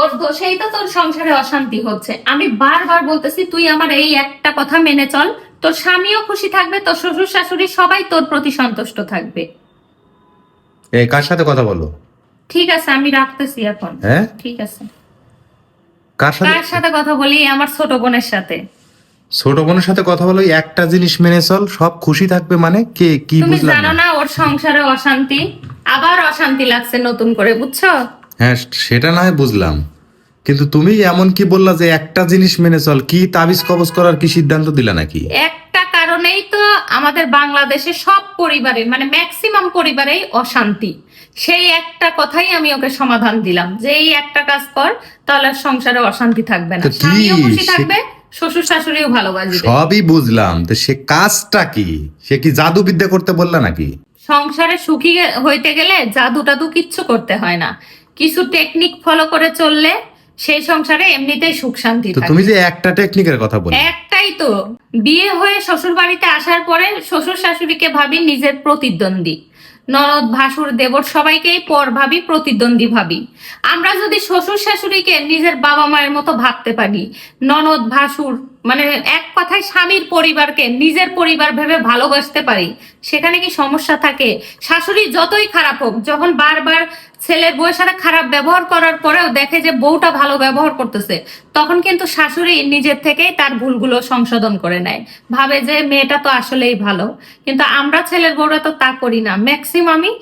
তোর দোষেই তো তোর সংসারে অশান্তি হচ্ছে। আমি বারবার বলতেছি তুই আমার এই একটা কথা মেনে চল। তোর স্বামীও খুশি থাকবে তোর শ্বশুর শাশুড়ি সবাই তোর প্রতি সন্তুষ্ট থাকবে। এই কার সাথে কথা বলো ঠিক আছে আমি রাখতেছি এখন। হ্যাঁ? ঠিক আছে। কার সাথে? কার সাথে কথা বলি? আমার ছোট বোনের সাথে। ছোট বোনের সাথে কথা বলো একটা জিনিস মেনে চল সব খুশি থাকবে মানে কে কি তুমি জানো না ওর সংসারে অশান্তি আবার অশান্তি লাগছে নতুন করে বুঝছ? হ্যাঁ সেটা না হয় বুঝলাম। কিন্তু তুমি এমন কি বললা যে একটা জিনিস মেনে চল কি তাবিজ কবজ করার কি সিদ্ধান্ত দিলা নাকি? একটা কারণেই তো আমাদের বাংলাদেশে সব পরিবারে মানে ম্যাক্সিমাম পরিবারেই অশান্তি। সেই একটা কথাই আমি ওকে সমাধান দিলাম যে এই একটা কাজ কর তাহলে সংসারে অশান্তি থাকবে না। স্বামীও খুশি থাকবে শ্বশুর শাশুড়িও ভালোবাসবে। সবই বুঝলাম। তো সে কাজটা কি? সে কি জাদু বিদ্যা করতে বললা নাকি? সংসারে সুখী হইতে গেলে জাদু টাদু কিচ্ছু করতে হয় না। কিছু টেকনিক ফলো করে চললে সেই সংসারে এমনিতেই সুখ শান্তি তো থাকে। তুমি যে একটা টেকনিকের কথা বললে। একটাই তো। বিয়ে হয়ে শ্বশুর বাড়িতে আসার পরে শ্বশুর শাশুড়িকে ভাবি নিজের প্রতিদ্বন্দ্বী। ননদ ভাসুর দেবর সবাইকেই পর ভাবি প্রতিদ্বন্দ্বী ভাবি। আমরা যদি শ্বশুর শাশুড়িকে নিজের বাবা মায়ের মতো ভাবতে পারি ননদ ভাসুর মানে এক কথায় স্বামীর পরিবারকে নিজের পরিবার ভেবে ভালোবাসতে পারি সেখানে কি সমস্যা থাকে? শাশুড়ি যতই খারাপ হোক যখন বারবার ছেলের বউয়ের সাথে খারাপ ব্যবহার করার পরেও দেখে যে বউটা ভালো ব্যবহার করতেছে, তখন কিন্তু শাশুড়ি নিজের থেকেই তার ভুলগুলো সংশোধন করে নেয়। ভাবে যে মেয়েটা তো আসলেই ভালো। কিন্তু আমরা ছেলের বউরা তো তা করি না। ম্যাক্সিমামই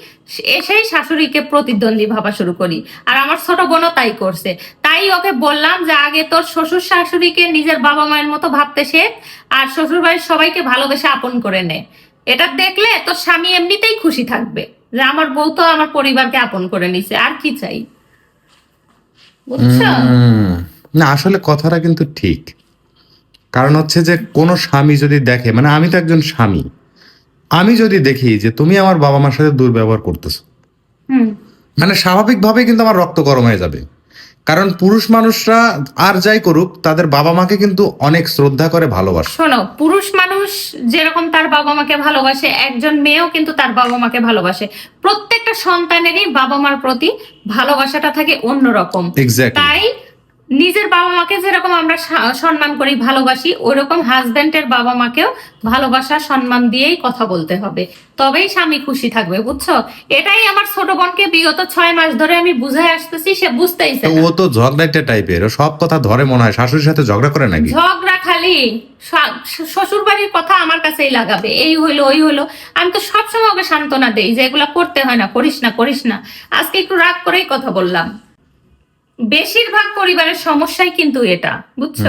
এসেই শাশুড়িকে প্রতিদ্বন্দ্বী ভাবা শুরু করি। আর আমার ছোট বোনও তাই করছে। তাই ওকে বললাম যে আগে তোর শ্বশুর শাশুড়িকে নিজের বাবা মায়ের মতো ভাবতে শেখ, আর শ্বশুর বাড়ির সবাইকে ভালোবেসে আপন করে নে। এটা দেখলে তোর স্বামী এমনিতেই খুশি থাকবে। যে আমার বউ তো আমার পরিবারকে আপন করে নিছে আর কি চাই? বুঝছ? না আসলে কথাটা কিন্তু ঠিক। কারণ হচ্ছে যে কোনো স্বামী যদি দেখে মানে আমি তো একজন স্বামী আমি যদি দেখি যে তুমি আমার বাবা মার সাথে দুর্ব্যবহার করতেছো হুম। মানে স্বাভাবিকভাবেই কিন্তু আমার রক্ত গরম হয়ে যাবে। কারণ পুরুষ মানুষরা আর যাই করুক তাদের বাবা মাকে কিন্তু অনেক শ্রদ্ধা করে ভালোবাসে। শোনো পুরুষ মানুষ যেরকম তার বাবা মাকে ভালোবাসে একজন মেয়েও কিন্তু তার বাবা মাকে ভালোবাসে। প্রত্যেকটা সন্তানেরই বাবা মার প্রতি ভালোবাসাটা থাকে অন্যরকম। তাই নিজের বাবা মাকে যেরকম আমরা সম্মান করি ভালোবাসি ওরকম হাজবেন্ডের বাবা মাকেও ভালোবাসা সম্মান দিয়েই কথা বলতে হবে। তবেই স্বামী খুশি থাকবে বুঝছ? এটাই আমার ছোট বোনকে বিগত ছয় মাস ধরে আমি বুঝাই আসতেছি সে বুঝতেইছে তো ও তো ঝগড়াইতে টাইপের সব কথা ধরে মনে হয়। শাশুড়ির সাথে ঝগড়া করে নাকি? ঝগড়া খালি। শ্বশুর বাড়ির কথা আমার কাছেই লাগাবে। এই হইল ওই হইল। আমি তো সবসময় ওকে সান্ত্বনা দেই যে এগুলা করতে হয় না করিস না করিস না। আজকে একটু রাগ করেই কথা বললাম। বেশিরভাগ পরিবারের সমস্যাই কিন্তু এটা বুঝছ?